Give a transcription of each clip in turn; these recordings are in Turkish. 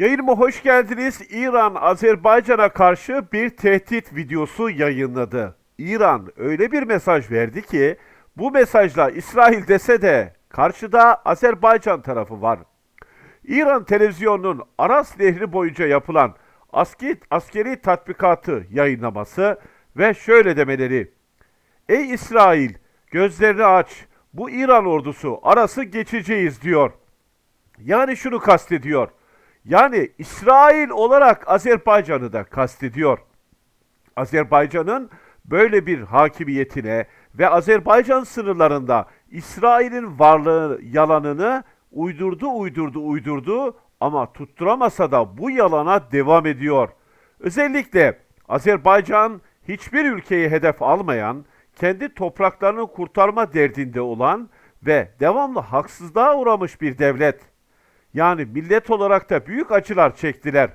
Yayınıma hoş geldiniz. İran Azerbaycan'a karşı bir tehdit videosu yayınladı. İran öyle bir mesaj verdi ki bu mesajla İsrail dese de karşıda Azerbaycan tarafı var. İran televizyonunun Aras Nehri boyunca yapılan askeri, askeri tatbikatı yayınlaması ve şöyle demeleri. Ey İsrail gözlerini aç bu İran ordusu arası geçeceğiz diyor. Yani şunu kastediyor. Yani İsrail olarak Azerbaycan'ı da kastediyor. Azerbaycan'ın böyle bir hakimiyetine ve Azerbaycan sınırlarında İsrail'in varlığı yalanını uydurdu, uydurdu, uydurdu ama tutturamasa da bu yalana devam ediyor. Özellikle Azerbaycan hiçbir ülkeyi hedef almayan, kendi topraklarını kurtarma derdinde olan ve devamlı haksızlığa uğramış bir devlet. Yani millet olarak da büyük acılar çektiler.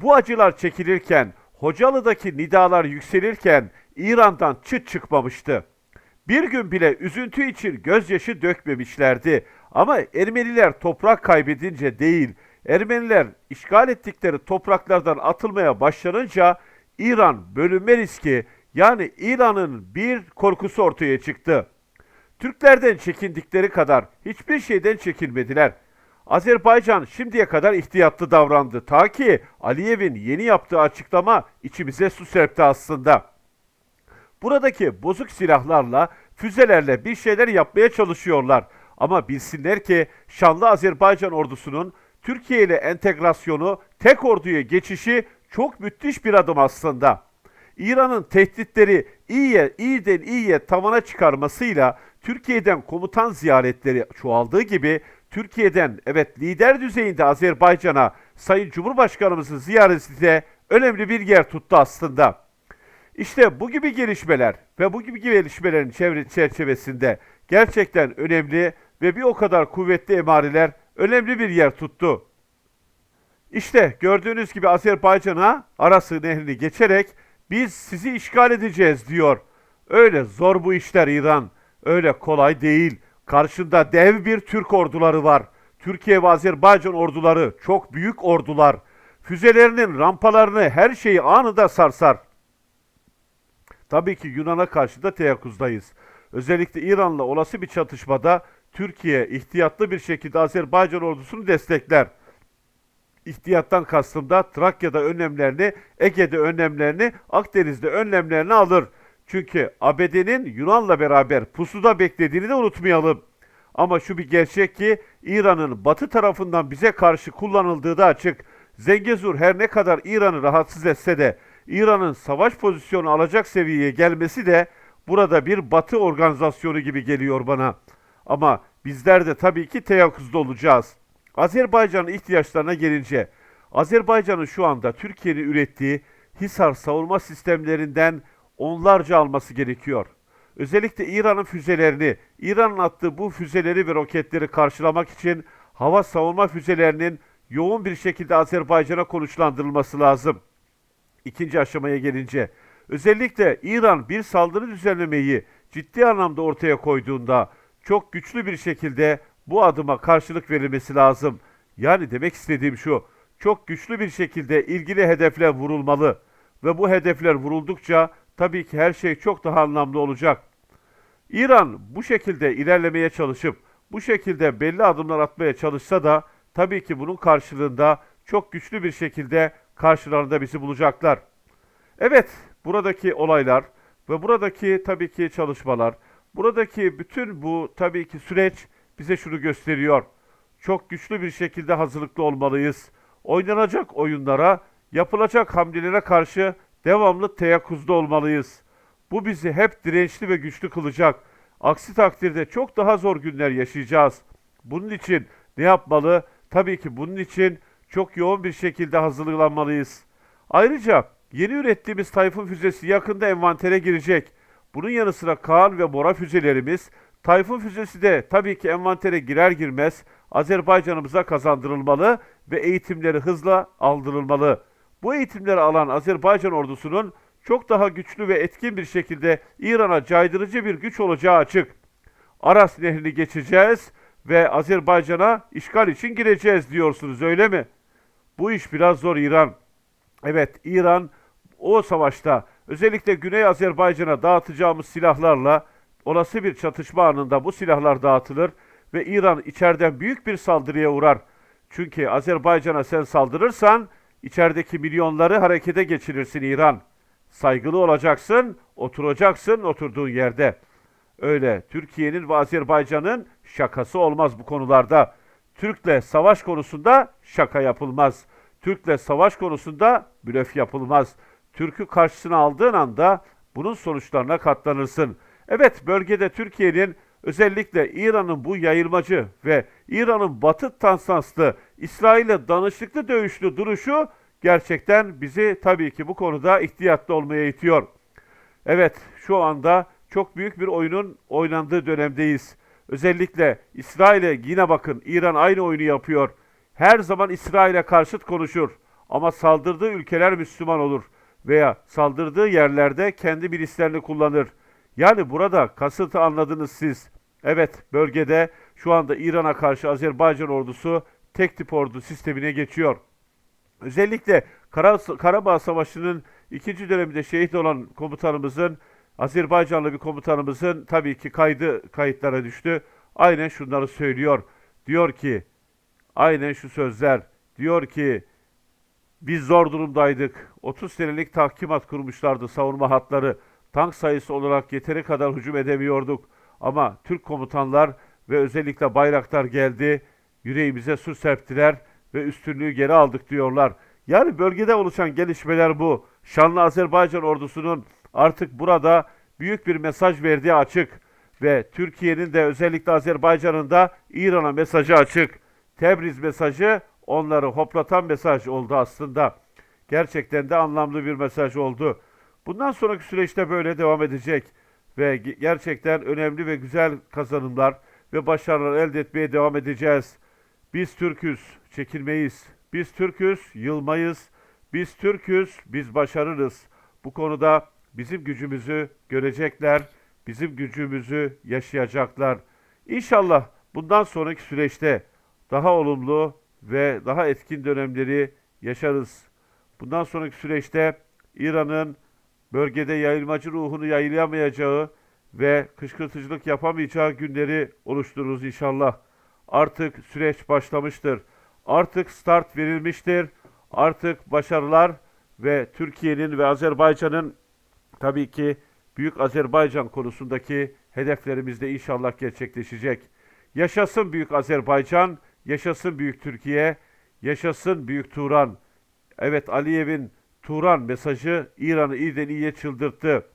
Bu acılar çekilirken, Hocalı'daki nidalar yükselirken İran'dan çıt çıkmamıştı. Bir gün bile üzüntü için gözyaşı dökmemişlerdi. Ama Ermeniler toprak kaybedince değil, Ermeniler işgal ettikleri topraklardan atılmaya başlanınca İran bölünme riski yani İran'ın bir korkusu ortaya çıktı. Türklerden çekindikleri kadar hiçbir şeyden çekinmediler. Azerbaycan şimdiye kadar ihtiyatlı davrandı ta ki Aliyev'in yeni yaptığı açıklama içimize su serpti aslında. Buradaki bozuk silahlarla, füzelerle bir şeyler yapmaya çalışıyorlar. Ama bilsinler ki şanlı Azerbaycan ordusunun Türkiye ile entegrasyonu, tek orduya geçişi çok müthiş bir adım aslında. İran'ın tehditleri iyiye, iyiden iyiye tavana çıkarmasıyla Türkiye'den komutan ziyaretleri çoğaldığı gibi Türkiye'den evet lider düzeyinde Azerbaycan'a Sayın Cumhurbaşkanımızın ziyareti de önemli bir yer tuttu aslında. İşte bu gibi gelişmeler ve bu gibi gelişmelerin çevre çerçevesinde gerçekten önemli ve bir o kadar kuvvetli emareler önemli bir yer tuttu. İşte gördüğünüz gibi Azerbaycan'a Arası nehrini geçerek biz sizi işgal edeceğiz diyor. Öyle zor bu işler İran. Öyle kolay değil. Karşında dev bir Türk orduları var. Türkiye ve Azerbaycan orduları çok büyük ordular. Füzelerinin rampalarını her şeyi anında sarsar. Tabii ki Yunan'a karşı da teyakkuzdayız. Özellikle İran'la olası bir çatışmada Türkiye ihtiyatlı bir şekilde Azerbaycan ordusunu destekler. İhtiyattan kastım da Trakya'da önlemlerini, Ege'de önlemlerini, Akdeniz'de önlemlerini alır. Çünkü ABD'nin Yunan'la beraber pusuda beklediğini de unutmayalım. Ama şu bir gerçek ki İran'ın batı tarafından bize karşı kullanıldığı da açık. Zengezur her ne kadar İran'ı rahatsız etse de İran'ın savaş pozisyonu alacak seviyeye gelmesi de burada bir batı organizasyonu gibi geliyor bana. Ama bizler de tabii ki teyakkuzda olacağız. Azerbaycan'ın ihtiyaçlarına gelince, Azerbaycan'ın şu anda Türkiye'nin ürettiği Hisar savunma sistemlerinden onlarca alması gerekiyor. Özellikle İran'ın füzelerini, İran'ın attığı bu füzeleri ve roketleri karşılamak için hava savunma füzelerinin yoğun bir şekilde Azerbaycan'a konuşlandırılması lazım. İkinci aşamaya gelince, özellikle İran bir saldırı düzenlemeyi ciddi anlamda ortaya koyduğunda çok güçlü bir şekilde bu adıma karşılık verilmesi lazım. Yani demek istediğim şu, çok güçlü bir şekilde ilgili hedefler vurulmalı ve bu hedefler vuruldukça tabii ki her şey çok daha anlamlı olacak. İran bu şekilde ilerlemeye çalışıp bu şekilde belli adımlar atmaya çalışsa da tabii ki bunun karşılığında çok güçlü bir şekilde karşılarında bizi bulacaklar. Evet, buradaki olaylar ve buradaki tabii ki çalışmalar, buradaki bütün bu tabii ki süreç bize şunu gösteriyor. Çok güçlü bir şekilde hazırlıklı olmalıyız. Oynanacak oyunlara, yapılacak hamlelere karşı devamlı teyakkuzda olmalıyız. Bu bizi hep dirençli ve güçlü kılacak. Aksi takdirde çok daha zor günler yaşayacağız. Bunun için ne yapmalı? Tabii ki bunun için çok yoğun bir şekilde hazırlanmalıyız. Ayrıca yeni ürettiğimiz Tayfun füzesi yakında envantere girecek. Bunun yanı sıra Kaan ve Bora füzelerimiz, Tayfun füzesi de tabii ki envantere girer girmez Azerbaycan'ımıza kazandırılmalı ve eğitimleri hızla aldırılmalı. Bu eğitimleri alan Azerbaycan ordusunun çok daha güçlü ve etkin bir şekilde İran'a caydırıcı bir güç olacağı açık. Aras Nehri'ni geçeceğiz ve Azerbaycan'a işgal için gireceğiz diyorsunuz öyle mi? Bu iş biraz zor İran. Evet İran o savaşta özellikle Güney Azerbaycan'a dağıtacağımız silahlarla olası bir çatışma anında bu silahlar dağıtılır ve İran içeriden büyük bir saldırıya uğrar. Çünkü Azerbaycan'a sen saldırırsan içerideki milyonları harekete geçirirsin İran. Saygılı olacaksın, oturacaksın oturduğun yerde. Öyle Türkiye'nin ve Azerbaycan'ın şakası olmaz bu konularda. Türk'le savaş konusunda şaka yapılmaz. Türk'le savaş konusunda blöf yapılmaz. Türk'ü karşısına aldığın anda bunun sonuçlarına katlanırsın. Evet bölgede Türkiye'nin özellikle İran'ın bu yayılmacı ve İran'ın batı tansanslı İsrail'e danışıklı dövüşlü duruşu gerçekten bizi tabii ki bu konuda ihtiyatlı olmaya itiyor. Evet, şu anda çok büyük bir oyunun oynandığı dönemdeyiz. Özellikle İsrail'e yine bakın İran aynı oyunu yapıyor. Her zaman İsrail'e karşıt konuşur ama saldırdığı ülkeler Müslüman olur veya saldırdığı yerlerde kendi milislerini kullanır. Yani burada kasıtı anladınız siz. Evet, bölgede şu anda İran'a karşı Azerbaycan ordusu tek tip ordu sistemine geçiyor. Özellikle Kara, Karabağ Savaşı'nın ikinci döneminde şehit olan komutanımızın, Azerbaycanlı bir komutanımızın tabii ki kaydı kayıtlara düştü. Aynen şunları söylüyor. Diyor ki, aynen şu sözler. Diyor ki, biz zor durumdaydık. 30 senelik tahkimat kurmuşlardı savunma hatları. Tank sayısı olarak yeteri kadar hücum edemiyorduk. Ama Türk komutanlar ve özellikle bayraktar geldi. Yüreğimize su serptiler ve üstünlüğü geri aldık diyorlar. Yani bölgede oluşan gelişmeler bu. Şanlı Azerbaycan ordusunun artık burada büyük bir mesaj verdiği açık. Ve Türkiye'nin de özellikle Azerbaycan'ın da İran'a mesajı açık. Tebriz mesajı onları hoplatan mesaj oldu aslında. Gerçekten de anlamlı bir mesaj oldu. Bundan sonraki süreçte böyle devam edecek ve ge- gerçekten önemli ve güzel kazanımlar ve başarılar elde etmeye devam edeceğiz. Biz Türk'üz, çekilmeyiz. Biz Türk'üz, yılmayız. Biz Türk'üz, biz başarırız. Bu konuda bizim gücümüzü görecekler, bizim gücümüzü yaşayacaklar. İnşallah bundan sonraki süreçte daha olumlu ve daha etkin dönemleri yaşarız. Bundan sonraki süreçte İran'ın bölgede yayılmacı ruhunu yayılayamayacağı ve kışkırtıcılık yapamayacağı günleri oluştururuz inşallah. Artık süreç başlamıştır. Artık start verilmiştir. Artık başarılar ve Türkiye'nin ve Azerbaycan'ın tabii ki Büyük Azerbaycan konusundaki hedeflerimiz de inşallah gerçekleşecek. Yaşasın Büyük Azerbaycan, yaşasın Büyük Türkiye, yaşasın Büyük Turan. Evet Aliyev'in Turan mesajı İran'ı iyiden iyiye çıldırttı.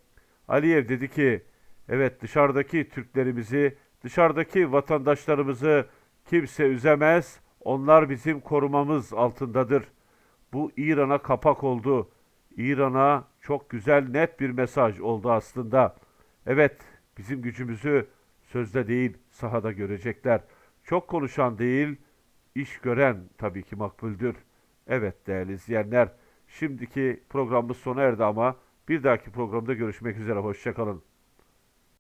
Aliyev dedi ki, evet dışarıdaki Türklerimizi, dışarıdaki vatandaşlarımızı kimse üzemez, onlar bizim korumamız altındadır. Bu İran'a kapak oldu. İran'a çok güzel net bir mesaj oldu aslında. Evet, bizim gücümüzü sözde değil sahada görecekler. Çok konuşan değil, iş gören tabii ki makbuldür. Evet değerli izleyenler, şimdiki programımız sona erdi ama bir dahaki programda görüşmek üzere. Hoşçakalın.